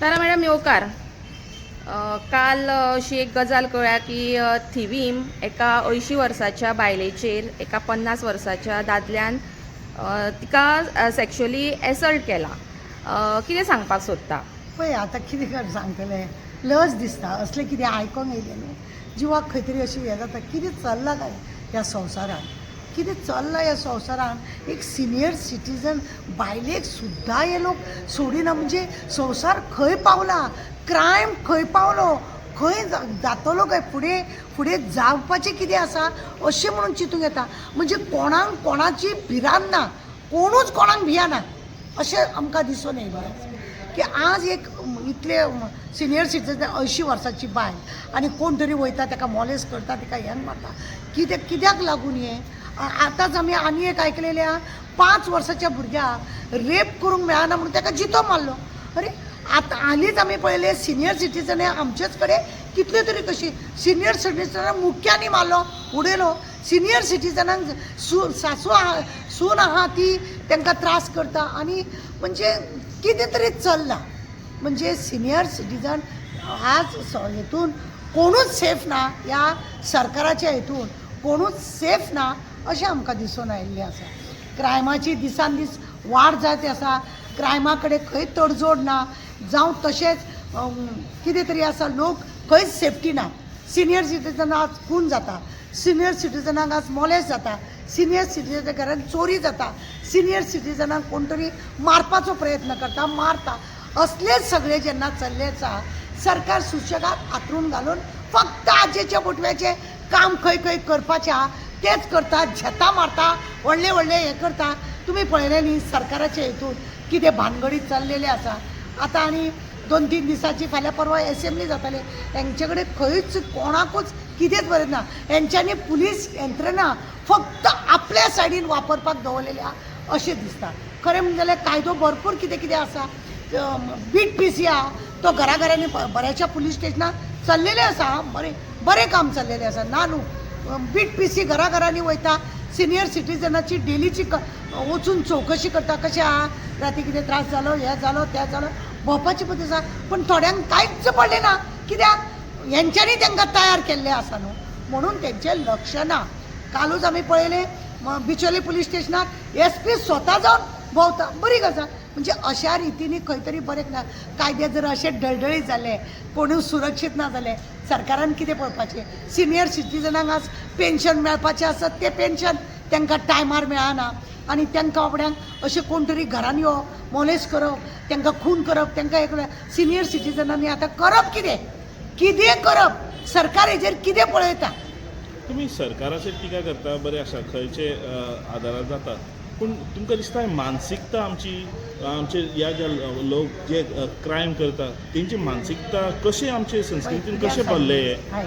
तारा madam येवकार काल अशी एक गजाल कळ्ळ्या की थिवीम एका अंयशीं वर्साच्या बायलेचेर एका पन्नास वर्साच्या दादल्यान तिका सेक्शुअली एसल्ट केला. कितें सांगपाक सोदता? पळय आतां कितें कर सांगतलें? लज दिसता असलें कितें आयकोंक येयलें न्हू. जिवाक खंय तरी अशी हें जाता कितें चल्लां काय ह्या संवसारान कितें चल्लां ह्या संवसारान एक सिनियर सिटीजन बायलेक सुद्दां हे लोक सोडिना. म्हणजे संवसार खंय पावला? क्रायम खंय पावलो? खंय जा- जातलो काय फुडें फुडें जावपाचें कितें आसा अशें म्हणून चिंतूंक येता. म्हणजे कोणाक कोणाची भिरांत ना कोणूच कोणाक भियाना अशें आमकां दिसून येयलें की आज एक इतले सिनियर सिटीजन अंयशीं वर्साची बायल आनी कोण तरी वयता ताका मॉलेस करता ताका हें मारता. कित्याक कित्याक लागून हें? आतांच आमी आनी एक ऐकलेल्या आहा पांच वर्साच्या रेप करूंक मेळना म्हणून ताका जितो मारलो. अरे आतां हालींच आमी पळयलें सिनियर सिटीजन आमचेच कडेन कितल्यो तरी कशी सिनियर सिटीजनाक मुख्यांनी मारलो उडयलो सिनियर सिटीजनांक सू सासू आहा सून आहा ती तांकां त्रास करता. आनी म्हणजे कितें तरी चल्लां. म्हणजे सिनियर सिटीजन आज हेतून कोणूच सेफ ना ह्या सरकाराच्या हेतून कोणूच सेफ ना अशें आमकां दिसून आयिल्लें आसा. क्रायमाची दिसान दीस वाड जायत आसा. क्रायमा कडेन खंय तडजोड ना. जावं तशेंच कितें तरी आसा लोक खंयच सेफ्टी ना. सिनियर सिटीजनाक आज खून जाता. सिनियर सिटिजनाक आज मोलेस जाता. सिनियर सिटीजनाच्या घरान चोरी जाता. सिनियर सिटिजनाक कोण तरी मारपाचो प्रयत्न करता मारता. असलेच सगळे जेन्ना चल्ले आसा सरकार सुशेगाद हातरून घालून फक्त आजेच्या बोटव्याचे काम खंय खंय करपाचें आहा तेच करता झेता मारता व्हडले व्हडले हे करता. तुमी पळयलें न्ही सरकाराचे हेतून कितें भानगडी चल्लेले आसा आतां आनी दोन तीन दिसाची फाल्यां परवा एसेंब्ली जाताली. हेंचे कडेन खंयच कोणाकूच कितेंच बरें ना. हेंच्यांनी पुलीस यंत्रणा फक्त आपल्या सायडीन वापरपाक दवरलेली आहा अशें दिसता खरें म्हणजे जाल्यार कायदो भरपूर कितें कितें आसा बीट पी सी आहा तो घरा घरांनी बऱ्याचशा पुलीस स्टेशनांत चललेले आसा बरें बरें काम चल्लेलें आसा ना न्हू बीट पी सी घरा घरांनी वयता सिनियर सिटीजनाची डेलीची क वचून चवकशी करता कशें आहा राती कितें त्रास जालो हें जालो तें जालो भोंवपाची पद्दत आसा पूण थोड्यांक कांयच पडलें ना. कित्याक? हेंच्यांनी तांकां तयार केल्लें आसा न्हू म्हणून तेंचें लक्ष ना. कालूच आमी पळयलें बिचोले पुलीस स्टेशनाक एस पी स्वता जावन भोंवता. बरी गजाल. म्हणजे अशा रितीनी खंय तरी बरें ना. कायदे जर अशें डळडळीत जाले कोणूय सुरक्षीत ना जाले सरकारान कितें पळोवपाचें? सिनियर सिटीजनांक आज पेन्शन मेळपाचें आसत तें पेन्शन तांकां टायमार मेळना. आनी तांकां बाबड्यांक अशें कोण तरी घरान यो मोलेस करप तांकां खून करप तांकां एक सिनियर सिटीजनांनी आतां करप कितें? कितें करप? सरकार हेजेर कितें पळयता? तुमी सरकाराचेर टिका करता बरें आसा खंयचे अ, आदारार जाता. पूण तुमकां दिसता मानसिकता आमची आमचे ह्या ज्या लोक जे क्रायम करता तेंची मानसिकता कशी आमचे संस्कृतीन कशें पडले हाय.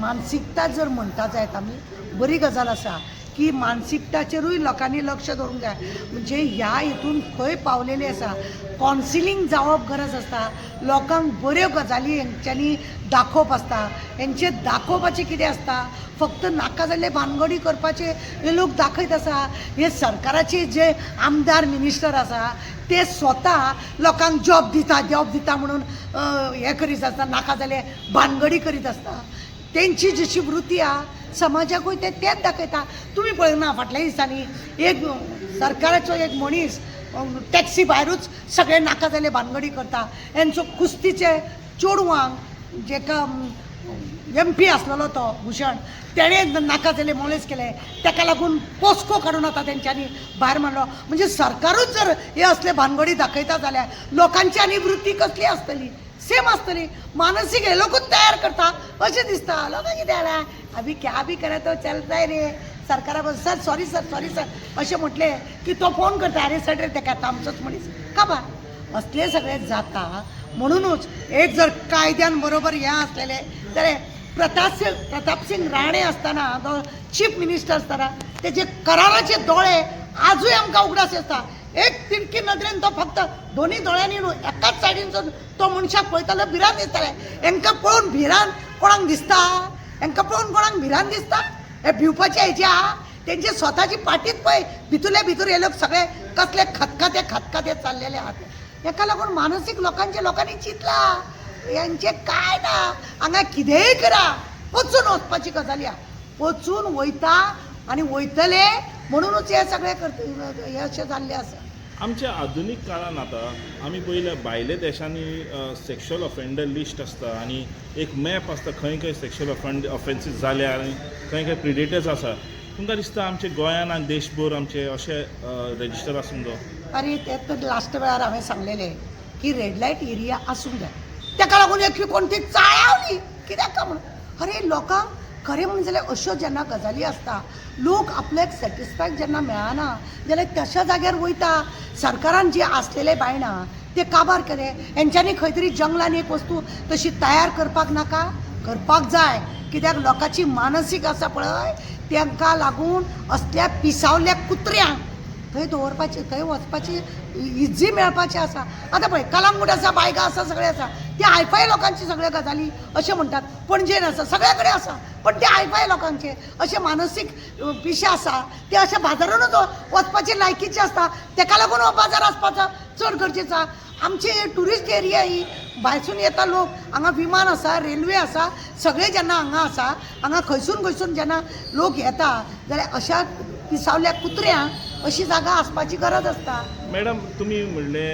मानसिकता जर म्हणटा जायत आमी बरी गजाल आसा की मानसिकताचेरूय लोकांनी लक्ष दवरूंक जाय म्हणजे ह्या हितून खंय पावलेली आसा कावन्सिलींग जावप गरज आसता लोकांक बऱ्यो गजाली हेंच्यांनी दाखोवप आसता हेंचे दाखोवपाचें कितें आसता फक्त नाका जाल्ले भानगडी करपाचे हे लोक दाखयत आसा हे सरकाराचे जे आमदार मिनिस्टर आसा ते स्वता लोकांक जॉब दिता जॉब दिता म्हणून हे हें करीत आसता नाका जाल्ले भानगडी करीत आसता तेंची जशी वृत्ती आहा समाजाकूय ते तेच दाखयता तुमी पळय ना फाटल्या दिसांनी. एक सरकाराचो एक मनीस टॅक्सी भायरूच सगळे नाका जाले भानगडी करता. हेंचो कुस्तीचे चेडवांक जेका एम पी आसलेलो तो भुशण तेणें नाका जाले मोळेस केले. ताका लागून पोस्को काडून आता तेंच्यांनी भायर मारलो म्हणजे सरकारूच जर हे असले भानगडी दाखयता जाल्यार लोकांची आनी वृत्ती कसली आसतली सेम असतली मानसीक हे लोकूच तयार करता अशें दिसता लोकां कितें जाल्यार अभी क्या बी करा तो चलता रे सरकारा बद्दल sir sorry sir sorry sir अशें म्हटलें की तो फोन करता अरे सर रे तेका आमचोच मनीस काबार असले सगळे जाता म्हणूनच एक जर कायद्यान बरोबर हें आसलेले तर प्रतापसिंग प्रताप सिंग राणे आसतना चीफ मिनिस्टर आसतना तेजे कराराचे दोळे आजूय आमकां उगडास येता एक तिडकी नदरेन तो फक्त दोन्ही दोळ्यांनी न्हू एकाच सायडीन तो मनशाक पळयतालो भिरांत दिसताले हेंकां पळोवन भिरांत कोणाक दिसता? हेंकां पळोवन कोणाक भिरांत दिसता? हे भिवपाचे हेजे आहा तेंचे स्वताची पाटीत पळय भितुले भितूर हे लोक सगळे कसले खतखते खतखते चाललेले आहात. हेका लागून मानसीक लोकांच्या लोकांनी चिंतला. यांचे काय ना? हांगा कितेंय करा. वचून वचपाची गजाली आहा वचून वयता आनी वयतले म्हणूनच हे सगळे करत अशें जाल्लें आसा आमच्या आधुनीक काळान आतां आमी पयल्या भायल्या देशांनी सेक्शुअल ऑफेंडर लिस्ट आसता आनी एक मॅप आसता खंय खंय सेक्शुअल ऑफेंड ऑफेन्सीस जाल्या आनी खंय खंय प्रिडेटर्स आसा तुमकां दिसता आमचे गोंयान आनी देशभर आमचे अशे रेजिस्टर आसूंक जाय आणि ते तर लास्ट वेळार हांवें सांगलेले की रेड लायट एरिया आसूंक जाय तेका लागून एक कोणती चाळावली कित्याक काय म्हणून? अरे लोकांक खरें म्हण जाल्यार अश्यो जेन्ना गजाली आसता लोक आपल्याक सॅटिस्फाय जेन्ना मेळना जाल्यार तशा जाग्यार वयता सरकारान जे आसलेले बायणां ते काबार केले? हेंच्यांनी खंय तरी जंगलान एक वस्तू तशी तयार करपाक नाका? करपाक जाय. कित्याक? लोकांची मानसीक आसा पळय. तांकां लागून असल्या पिसावल्या कुत्र्यांक थंय दवरपाची थंय वचपाची इज्जी मेळपाची आसा आतां पळय कलंगूट आसा बायकां आसा सगळें आसा ते हायफाय लोकांची सगळ्यो गजाली अशें म्हणटात पणजेन आसा सगळ्या कडेन आसा पण ते हायफाय लोकांचे. अशे मानसीक पिशे आसा ते अशे बाजारानूच वचपाची लायकीचे आसता तेका लागून हो बाजार आसपाचो चड गरजेचो आसा आमची टुरिस्ट एरिया ही भायसून येता लोक हांगा विमान आसा रेल्वे आसा सगळे जेन्ना हांगा आसा हांगा खंयसून खंयसून जेन्ना लोक येता जाल्यार अशा पिसावल्या कुत्र्यांक अशी जागा आसपाची गरज आसता मॅडम तुमी म्हणले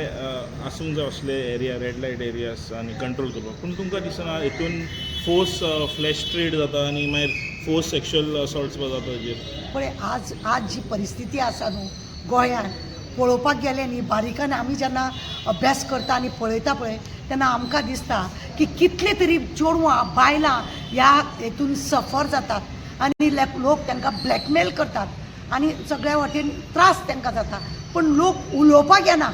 आसूंक जाय असले एरिया रेड लायट एरियास आनी कंट्रोल करपाक पूण तुमकां दिसना हितून फोर्स फ्लॅश ट्रेड जाता आनी मागीर फोर्स सेक्शुअल असॉल्ट्स जाता ताजेर पळय आज आज जी परिस्थिती आसा न्हू गोंयांत पळोवपाक गेले न्ही बारीकान आमी जेन्ना अभ्यास करता आनी पळयता पळय तेन्ना आमकां दिसता की कितले तरी चेडवां बायलां ह्या हेतून सफर जातात आनी लोक तांकां ब्लॅकमेल करतात. आनी सगळ्या वाटेन त्रास तांकां जाता. पण लोक उलोवपाक येना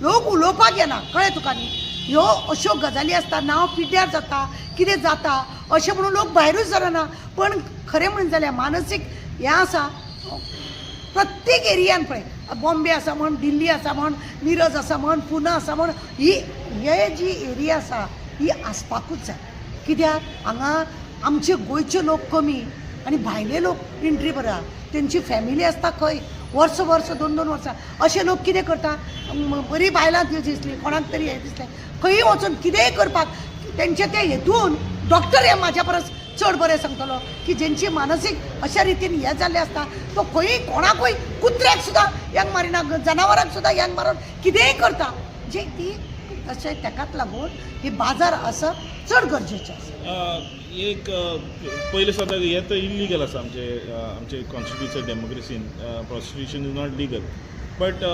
लोक उलोवपाक येना कळ्ळें तुका न्ही? ह्यो अश्यो गजाली आसता नांव पिड्ड्यार जाता कितें जाता अशें म्हणून लोक भायरूच सरना पण खरें म्हणून जाल्यार मानसीक हें आसा प्रत्येक एरियान पळय. बॉम्बे आसा म्हण दिल्ली आसा म्हण मिरज आसा म्हण पुना आसा म्हण ही हे जी एरिया आसा ही आसपाकूच जाय. कित्याक? हांगा आमचे गोंयचे लोक कमी आनी भायले लोक एंट्री बरा तेंची फॅमिली आसता खंय वर्स वर्स दोन दोन वर्सां अशे लोक कितें करता? बरी बायलां दिसली कोणाक तरी हें दिसलें. खंयी वचून कितेंय करपाक? तेंचे ते हेतून डॉक्टर हे म्हाज्या परस चड बरें सांगतलो की जेंची मानसीक अशा रितीन हें जाल्लें आसता तो खंयी कोणाकूय कुत्र्याक सुद्दां यांक मारिना जनावरांक सुद्दां यांक मारून कितेंय करता? जे ती अशें ताकाच लागून ही बाजार आसप चड गरजेचें आसा एक पयले सदां हें तर इल्लिगल आसा आमचे आमचे constitution डेमोक्रेसीन prostitution is not legal but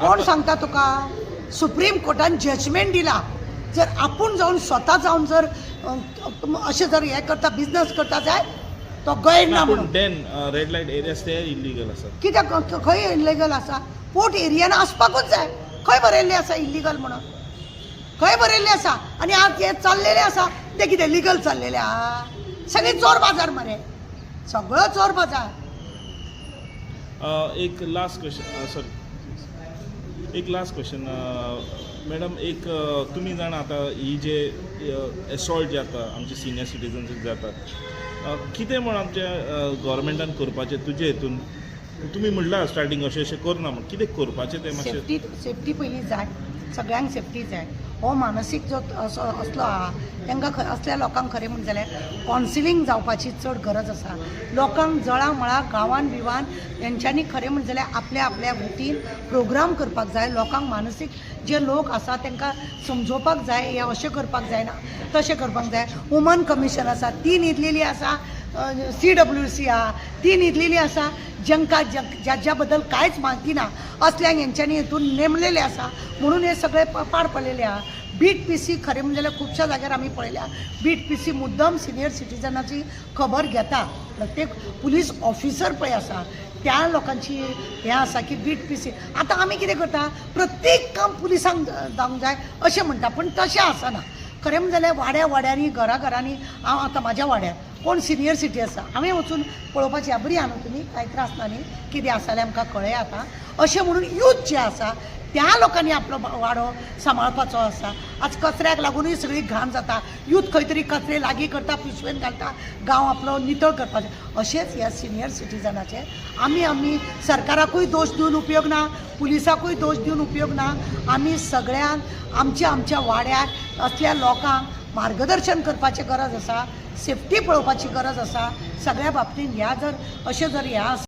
कोण सांगता तुका? सुप्रीम कोर्टान जजमेंट दिला. जर आपूण जावन स्वता जावन जर अ, अशें जर हें करता बिजनस करता जाय तो गैर ना म्हणून. देन रेड लायट एरियास ते इल्लिगल आसा कित्याक खंय इलिगल आसा पोर्ट एरियान आसपाकूच जाय. खंय बरयल्लें आसा इलिगल म्हणून? खंय बरयल्लें आसा आनी आज हे चाललेलें आसा ते कितें लिगल चाललेलें आहा सगळी चोर बाजार मरे. सगळो चोर बाजार. एक लास्ट क्वेश्चन सॉरी एक लास्ट क्वेश्चन मॅडम एक तुमी जाणा आतां ही जे एसॉल्ट जे जाता आमचे सिनियर सिटीजन्स जातात uh, कितें म्हण आमच्या गव्हर्मेंटान करपाचें तुजे हितून? तुमी म्हणला स्टार्टींग अशें अशें करना म्हण. कितें करपाचें तें मातशें सेफ्टी सेफ्टी पयली जाय सगळ्यांक सेफ्टी जाय हो मानसीक जो असो असलो आहा तांकां खंय असल्या लोकांक खरें म्हण जाल्यार कावन्सिलींग जावपाची चड गरज आसा. लोकांक जळा मळा गांवान बिवान हेंच्यांनी खरें म्हण जाल्यार आपल्या आपल्या वतीन प्रोग्राम करपाक जाय. लोकांक मानसीक जे लोक आसा तांकां समजोवपाक जाय हें अशें करपाक जायना तशें करपाक जाय. वुमन कमिशन आसा ती न्हिदलेली आसा. सी डब्ल्यू सी आहा ती न्हिदलेली आसा जेंकां ज्या ज्या बद्दल कांयच म्हायती ना असल्यांक हेंच्यांनी हितून नेमलेले आसा म्हणून हे सगळे पाड पार पडलेले आहा बीट पी सी खरें म्हणजे जाल्यार जाग्यार आमी पळयल्या बीट पी सी मुद्दम सिनियर सिटीजनाची खबर घेता. प्रत्येक पुलीस ऑफिसर पळय आसा त्या लोकांची हें आसा की बीट पी सी आतां आमी कितें करता? प्रत्येक काम पुलिसांक जावंक जाय अशें म्हणटा पूण तशें आसना खरें म्हणजे जाल्यार वाड्या वाड्यांनी घरा घरांनी हांव आतां म्हाज्या वाड्यार कोण सिनियर सिटी आसा हांवें वचून पळोवपाची बरी आहा न्हू तुमी कांय त्रास ना न्ही. कितें आसा जाल्यार आमकां कळ्ळें आतां. अशें म्हणून यूथ जे आसा त्या लोकांनी आपलो वाडो सांबाळपाचो आसा आज कचऱ्याक लागूनय सगळी घाण जाता. यूथ खंय तरी कचरे लागीं करता पिशवेन घालता गांव आपलो नितळ करपाचें. अशेंच ह्या सिनियर सिटीजनाचे आमी आमी सरकाराकूय दोश दिवन उपयोग ना पुलिसाकूय दोश दिवन उपयोग ना. आमी सगळ्यांक आमच्या आमच्या वाड्याक असल्या लोकांक मार्गदर्शन करपाची गरज आसा सेफ्टी पळोवपाची गरज आसा सगळ्या बाबतींत ह्या जर अशें जर ह्या